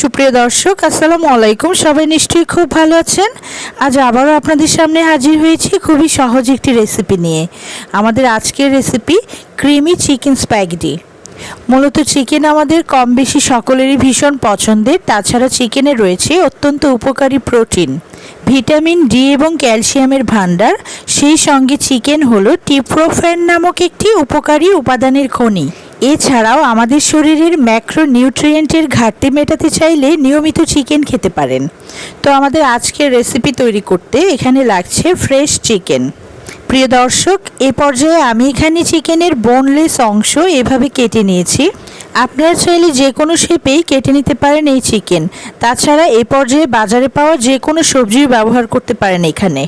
সুপ্রিয় দর্শক, আসসালামু আলাইকুম। সবাই নিশ্চয়ই খুব ভালো আছেন। আজ আবারও আপনাদের সামনে হাজির হয়েছি খুবই সহজ একটি রেসিপি নিয়ে। আমাদের আজকের রেসিপি ক্রিমি চিকেন স্প্যাগেটি মূলত চিকেন আমাদের কম বেশি সকলেরই ভীষণ পছন্দের, তাছাড়া চিকেনে রয়েছে অত্যন্ত উপকারী প্রোটিন ভিটামিন ডি এবং ক্যালসিয়ামের ভাণ্ডার, সেই সঙ্গে চিকেন হলো টিপ্রোফেন নামক একটি উপকারী উপাদানের খনি। এছাড়াও আমাদের শরীরের ম্যাক্রো নিউট্রিয়েন্টের ঘাটতি মেটাতে চাইলে নিয়মিত চিকেন খেতে পারেন। তো আমাদের আজকের রেসিপি তৈরি করতে এখানে লাগছে ফ্রেশ চিকেন প্রিয় দর্শক, এ পর্যায়ে আমি এখানে চিকেনের বোনলেস অংশ এভাবে কেটে নিয়েছি। আপনারা চাইলে যে কোনো শেপেই কেটে নিতে পারেন এই চিকেন তাছাড়া এ পর্যায়ে বাজারে পাওয়া যে কোনো সবজির ব্যবহার করতে পারেন এখানে।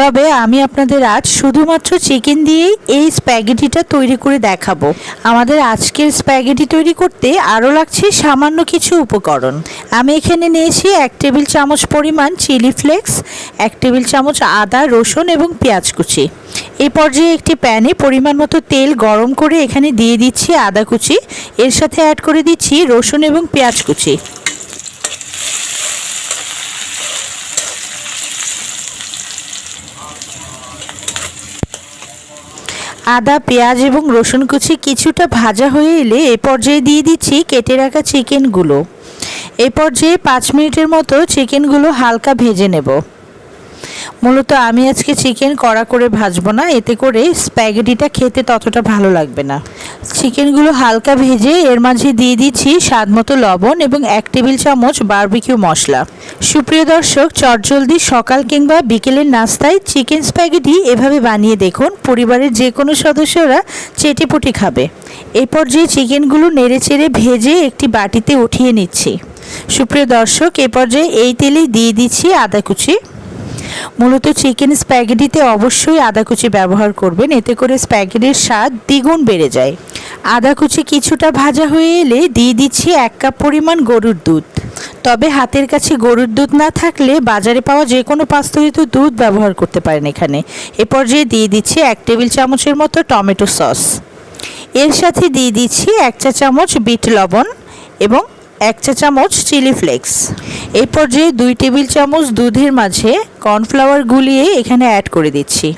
তবে আমি আপনাদের আজ শুধুমাত্র চিকেন দিয়েই এই স্প্যাগেটিটা তৈরি করে দেখাবো। আমাদের আজকের স্প্যাগেটি তৈরি করতে আরও লাগছে সামান্য কিছু উপকরণ। আমি এখানে নিয়েছি এক টেবিল চামচ পরিমাণ চিলি ফ্লেক্স এক টেবিল চামচ আদা, রসুন এবং পেঁয়াজ কুচি। এই পর্যায়ে একটি প্যানে পরিমাণ মতো তেল গরম করে এখানে দিয়ে দিচ্ছি আদা কুচি। এর সাথে অ্যাড করে দিচ্ছি রসুন এবং পেঁয়াজ কুচি। আদা, পেঁয়াজ এবং রসুন কুচি কিছুটা ভাজা হয়ে এলে এ পর্যায়ে দিয়ে দিচ্ছি কেটে রাখা চিকেনগুলো এ পর্যায়ে পাঁচ মিনিটের মতো চিকেনগুলো হালকা ভেজে নেব। মূলত আমি আজকে চিকেন কড়া করে ভাজবো না, এতে করে স্প্যাগেটিটা খেতে ততটা ভালো লাগবে না। চিকেনগুলো হালকা ভেজে এর মাঝে দিয়ে দিচ্ছি স্বাদ মতো লবণ এবং এক টেবিল চামচ বারবিকিউ মশলা। সুপ্রিয় দর্শক, চটজলদি সকাল কিংবা বিকেলের নাস্তায় চিকেন স্প্যাগেটি এভাবে বানিয়ে দেখুন, পরিবারের যে কোনো সদস্যরা চেটেপুটি খাবে। এই পর্যায়ে চিকেনগুলো নেড়ে চেড়ে ভেজে একটি বাটিতে উঠিয়ে নিচ্ছি। সুপ্রিয় দর্শক, এ পর্যায়ে এই তেলেই দিয়ে দিচ্ছি আদা কুচি। মূলত চিকেন স্প্যাগেটিতে অবশ্যই আদা কুচি ব্যবহার করবেন। এতে করে স্প্যাগেটির স্বাদ দ্বিগুণ বেড়ে যায়। আদা কুচি কিছুটা ভাজা হয়ে এলে দিয়ে দিচ্ছি এক কাপ পরিমাণ গরুর দুধ। তবে হাতের কাছে গরুর দুধ না থাকলে বাজারে পাওয়া যে কোনো পাস্তরিত দুধ ব্যবহার করতে পারেন এখানে। এ পর্যায়ে দিয়ে দিচ্ছি এক টেবিল চামচের মতো টমেটো সস। এর সাথে দিয়ে দিচ্ছি এক চা চামচ বিট লবণ এবং এক চা চামচ চিলি ফ্লেক্স। এই পর্যায়ে দুই টেবিল চামচ দুধের মাঝে কর্নফ্লাওয়ার গুলিয়ে এখানে অ্যাড করে দিচ্ছি।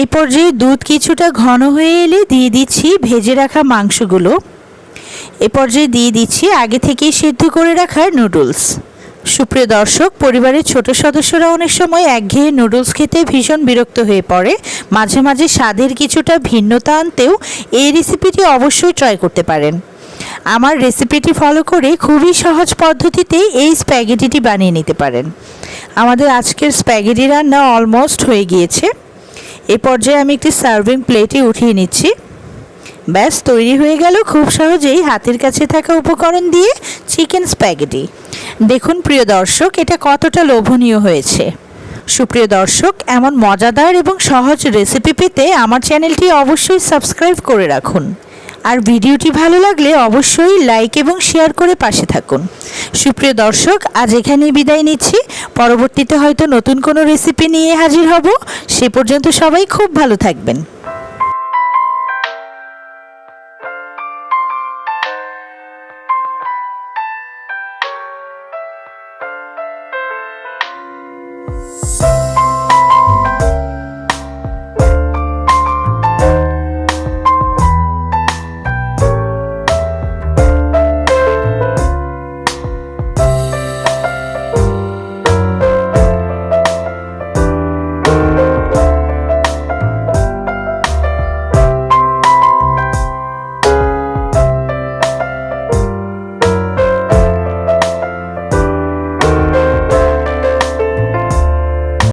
এই পর্যায়ে দুধ কিছুটা ঘন হয়ে এলে দিয়ে দিচ্ছি ভেজে রাখা মাংসগুলো। এ পর্যায়ে দিয়ে দিচ্ছি আগে থেকেই সিদ্ধ করে রাখা নুডলস। সুপ্রিয় দর্শক, পরিবারের ছোট সদস্যরা অনেক সময় একঘেয়ে নুডলস খেতে ভীষণ বিরক্ত হয়ে পড়ে। মাঝে মাঝে স্বাদের কিছুটা ভিন্নতা আনতেও এই রেসিপিটি অবশ্যই ট্রাই করতে পারেন। আমার রেসিপিটি ফলো করে খুবই সহজ পদ্ধতিতে এই স্প্যাগেটিটি বানিয়ে নিতে পারেন। আমাদের আজকের স্প্যাগেটি রান্না অলমোস্ট হয়ে গিয়েছে। এ পর্যায়ে আমি একটি সার্ভিং প্লেটে উঠিয়ে নিচ্ছি। ব্যাস, তৈরি হয়ে গেল খুব সহজেই হাতের কাছে থাকা উপকরণ দিয়ে চিকেন স্প্যাগেটি দেখুন প্রিয় দর্শক, এটা কতটা লোভনীয় হয়েছে। সুপ্রিয় দর্শক, এমন মজাদার এবং সহজ রেসিপি পেতে আমার চ্যানেলটি অবশ্যই সাবস্ক্রাইব করে রাখুন। আর ভিডিওটি ভালো লাগলে অবশ্যই লাইক এবং শেয়ার করে পাশে থাকুন। সুপ্রিয় দর্শক, আজ এখানেই বিদায় নিচ্ছি। পরবর্তীতে হয়তো নতুন কোনো রেসিপি নিয়ে হাজির হব। সে পর্যন্ত সবাই খুব ভালো থাকবেন।